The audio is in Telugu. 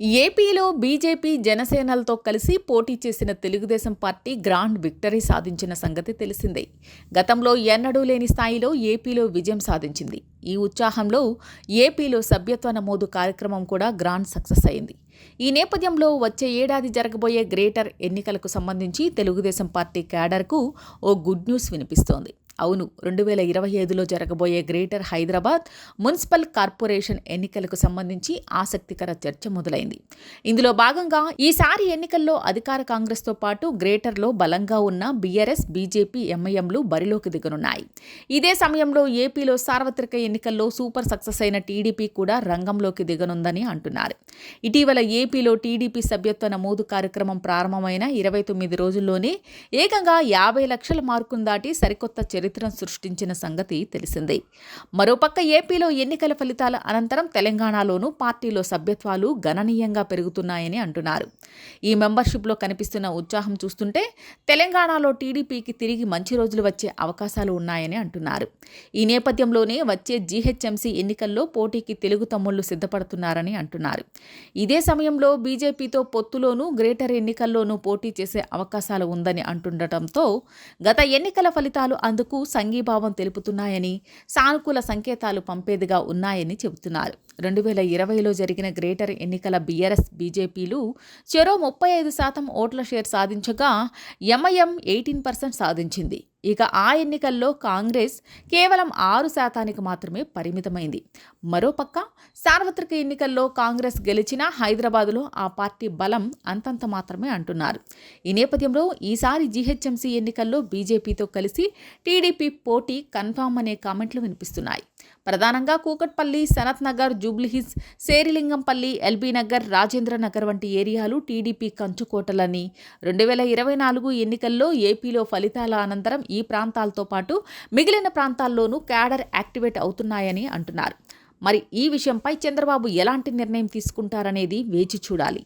ఏపీలో బీజేపీ జనసేనలతో కలిసి పోటీ చేసిన తెలుగుదేశం పార్టీ గ్రాండ్ విక్టరీ సాధించిన సంగతి తెలిసిందే. గతంలో ఎన్నడూ లేని స్థాయిలో ఏపీలో విజయం సాధించింది. ఈ ఉత్సాహంలో ఏపీలో సభ్యత్వ నమోదు కార్యక్రమం కూడా గ్రాండ్ సక్సెస్ అయింది. ఈ నేపథ్యంలో వచ్చే ఏడాది జరగబోయే గ్రేటర్ ఎన్నికలకు సంబంధించి తెలుగుదేశం పార్టీ క్యాడర్కు ఓ గుడ్ న్యూస్ వినిపిస్తోంది. అవును రెండు వేల ఇరవై ఐదులో జరగబోయే గ్రేటర్ హైదరాబాద్ మున్సిపల్ కార్పొరేషన్ ఎన్నికలకు సంబంధించి ఆసక్తికర చర్చ మొదలైంది. ఇందులో భాగంగా ఈసారి ఎన్నికల్లో అధికార కాంగ్రెస్తో పాటు గ్రేటర్లో బలంగా ఉన్న బీఆర్ఎస్ బీజేపీ ఎంఐఎంలు బరిలోకి దిగనున్నాయి. ఇదే సమయంలో ఏపీలో సార్వత్రిక ఎన్నికల్లో సూపర్ సక్సెస్ అయిన టీడీపీ కూడా రంగంలోకి దిగనుందని అంటున్నారు. ఇటీవల ఏపీలో టీడీపీ సభ్యత్వ నమోదు కార్యక్రమం ప్రారంభమైన ఇరవై తొమ్మిది రోజుల్లోనే ఏకంగా యాభై లక్షల మార్కును దాటి సరికొత్త చరిత్రను సృష్టించిన సంగతి తెలిసిందే. మరోపక్క ఏపీలో ఎన్నికల ఫలితాల అనంతరం తెలంగాణలోనూ పార్టీలో సభ్యత్వాలు గణనీయంగా పెరుగుతున్నాయని అంటున్నారు. ఈ మెంబర్షిప్లో కనిపిస్తున్న ఉత్సాహం చూస్తుంటే తెలంగాణలో టీడీపీకి తిరిగి మంచి రోజులు వచ్చే అవకాశాలు ఉన్నాయని అంటున్నారు. ఈ నేపథ్యంలోనే వచ్చే జీహెచ్ఎంసీ ఎన్నికల్లో పోటీకి తెలుగు తమ్ముళ్ళు సిద్ధపడుతున్నారని అంటున్నారు. ఇదే సమయంలో బీజేపీతో పొత్తులోనూ గ్రేటర్ ఎన్నికల్లోనూ పోటీ చేసే అవకాశాలు ఉందని అంటుండటంతో గత ఎన్నికల ఫలితాలు అందుకు సంఘీభావం తెలుపుతున్నాయని సానుకూల సంకేతాలు పంపేదిగా ఉన్నాయని చెబుతున్నారు. రెండు వేల ఇరవైలో జరిగిన గ్రేటర్ ఎన్నికల బీఆర్ఎస్ బీజేపీలు చెరో ముప్పై ఐదు శాతం ఓట్ల షేర్ సాధించగా ఎంఐఎం ఎయిటీన్ పర్సెంట్ సాధించింది. ఇక ఆ ఎన్నికల్లో కాంగ్రెస్ కేవలం ఆరు శాతానికి మాత్రమే పరిమితమైంది. మరోపక్క సార్వత్రిక ఎన్నికల్లో కాంగ్రెస్ గెలిచినా హైదరాబాద్లో ఆ పార్టీ బలం అంతంత మాత్రమే అంటున్నారు. ఈ నేపథ్యంలో ఈసారి జీహెచ్ఎంసీ ఎన్నికల్లో బీజేపీతో కలిసి టీడీపీ పోటీ కన్ఫామ్ అనే కామెంట్లు వినిపిస్తున్నాయి. ప్రధానంగా కూకట్పల్లి సనత్ నగర్ జూబ్లీహిల్స్ శేరిలింగంపల్లి ఎల్బీ నగర్ రాజేంద్ర నగర్ వంటి ఏరియాలు టీడీపీ కంచుకోటలని రెండు వేల ఇరవై నాలుగు ఎన్నికల్లో ఏపీలో ఫలితాల అనంతరం ఈ ప్రాంతాలతో పాటు మిగిలిన ప్రాంతాల్లోనూ క్యాడర్ యాక్టివేట్ అవుతున్నాయని అంటున్నారు. మరి ఈ విషయంపై చంద్రబాబు ఎలాంటి నిర్ణయం తీసుకుంటారనేది వేచి చూడాలి.